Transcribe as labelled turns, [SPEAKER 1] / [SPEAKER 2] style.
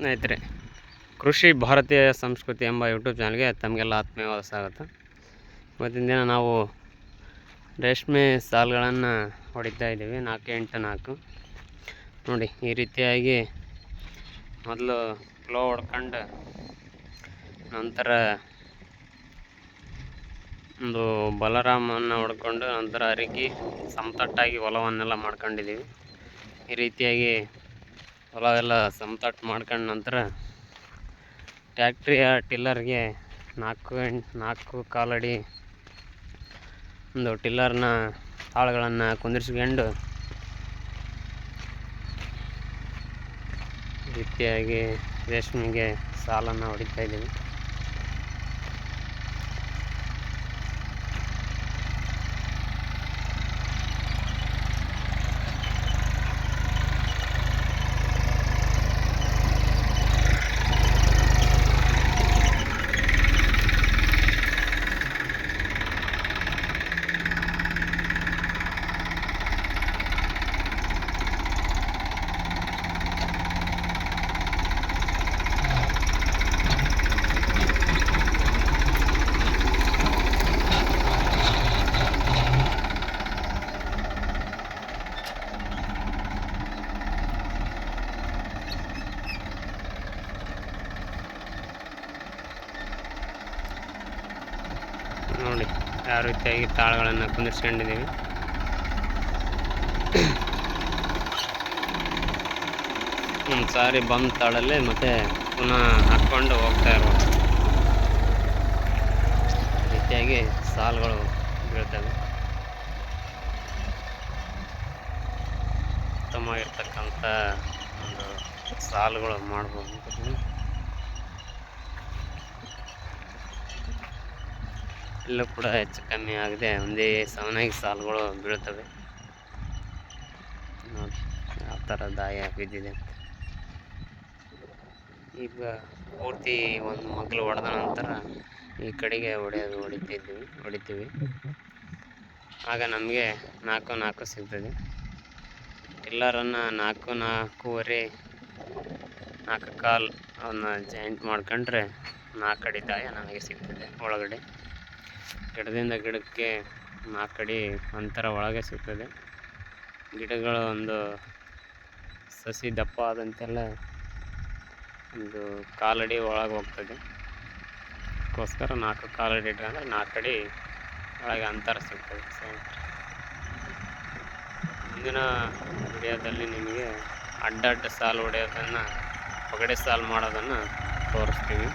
[SPEAKER 1] ಸ್ನೇಹಿತರೆ, ಕೃಷಿ ಭಾರತೀಯ ಸಂಸ್ಕೃತಿ ಎಂಬ ಯೂಟ್ಯೂಬ್ ಚಾನಲ್ಗೆ ತಮಗೆಲ್ಲ ಆತ್ಮೀಯವಾದ ಸ್ವಾಗತ. ಇವತ್ತಿನ ದಿನ ನಾವು ರೇಷ್ಮೆ ಸಾಲುಗಳನ್ನು ಹೊಡಿತಾ ಇದ್ದೀವಿ, ನಾಲ್ಕು ಎಂಟು ನಾಲ್ಕು. ನೋಡಿ, ಈ ರೀತಿಯಾಗಿ ಮೊದಲು ಫ್ಲೋ ಹೊಡ್ಕೊಂಡು ನಂತರ ಒಂದು ಬಲರಾಮನ್ನು ಹೊಡ್ಕೊಂಡು ನಂತರ ಅರಿಗಿ, ಸಮತಟ್ಟಾಗಿ ಹೊಲವನ್ನೆಲ್ಲ ಮಾಡ್ಕೊಂಡಿದ್ದೀವಿ. ಈ ರೀತಿಯಾಗಿ ಹೊಲ ಎಲ್ಲ ಸಮತಟ್ಟು ಮಾಡ್ಕೊಂಡ ನಂತರ ಟ್ಯಾಕ್ಟ್ರಿಯ ಟಿಲ್ಲರ್ಗೆ ನಾಲ್ಕು ಎಂಟು ನಾಲ್ಕು ಕಾಲಡಿ ಒಂದು ಟಿಲ್ಲರ್ನ ಆಳುಗಳನ್ನು ಕುಂದಿರಿಸ್ಕೊಂಡು ರೀತಿಯಾಗಿ ರೇಷ್ಮೆಗೆ ಸಾಲನ್ನು ಹೊಡಿತಾ ಇದ್ದೀವಿ. ನೋಡಿ ಯಾವ ರೀತಿಯಾಗಿ ತಾಳುಗಳನ್ನು ಕುಂದಿರ್ಸ್ಕೊಂಡಿದ್ದೀವಿ. ಒಂದು ಸಾರಿ ಬಂದ ತಾಳಲ್ಲಿ ಮತ್ತೆ ಪುನಃ ಹಾಕ್ಕೊಂಡು ಹೋಗ್ತಾ ಇರ್ಬೋದು ರೀತಿಯಾಗಿ ಸಾಲುಗಳು ಬೀಳ್ತವೆ. ಉತ್ತಮವಾಗಿರ್ತಕ್ಕಂಥ ಒಂದು ಸಾಲುಗಳು ಮಾಡ್ಬೋದು ಇಲ್ಲೂ ಕೂಡ ಹೆಚ್ಚು ಕಮ್ಮಿ ಆಗದೆ. ಒಂದೇ ಸಮನಾಗಿ ಸಾಲುಗಳು ಬೀಳುತ್ತವೆ. ನೋಡಿ ಯಾವ ಥರ ದಾಯ ಬಿದ್ದಿದೆ. ಅಂತ ಈಗ ಪೂರ್ತಿ ಒಂದು ಮಗ್ಲು ಹೊಡೆದ ನಂತರ ಈ ಕಡೆಗೆ ಹೊಡೆಯೋದು ಹೊಡಿತಿದ್ವಿ, ಹೊಡಿತೀವಿ. ಆಗ ನಮಗೆ ನಾಲ್ಕು ನಾಲ್ಕು ಸಿಗ್ತದೆ. ಎಲ್ಲರನ್ನ ನಾಲ್ಕು ನಾಲ್ಕೂವರೆ ನಾಲ್ಕು ಕಾಲು ಅವನ್ನ ಜಾಯಿಂಟ್ ಮಾಡ್ಕೊಂಡ್ರೆ ನಾಲ್ಕು ಅಡಿ ದಾಯ ನಮಗೆ ಸಿಗ್ತದೆ ಒಳಗಡೆ. ಗಿಡದಿಂದ ಗಿಡಕ್ಕೆ ನಾಲ್ಕು ಅಡಿ ಅಂತರ ಒಳಗೆ ಸಿಗ್ತದೆ. ಗಿಡಗಳು ಒಂದು ಸಸಿ ದಪ್ಪ ಆದಂತೆಲ್ಲ ಒಂದು ಕಾಲಡಿ ಒಳಗೆ ಹೋಗ್ತದೆ. ಅದಕ್ಕೋಸ್ಕರ ನಾಲ್ಕು ಕಾಲಡಿ ಇಟ್ಕೊಂಡ್ರೆ ನಾಲ್ಕು ಅಡಿ ಒಳಗೆ ಅಂತರ ಸಿಗ್ತದೆ. ಸೊ ಮುಂದಿನ ವಿಡಿಯೋದಲ್ಲಿ ನಿಮಗೆ ಅಡ್ಡಡ್ಡ ಸಾಲು ಹೊಡೆಯೋದನ್ನು ಪಗಡೆ ಸಾಲು ಮಾಡೋದನ್ನು ತೋರಿಸ್ತೀವಿ.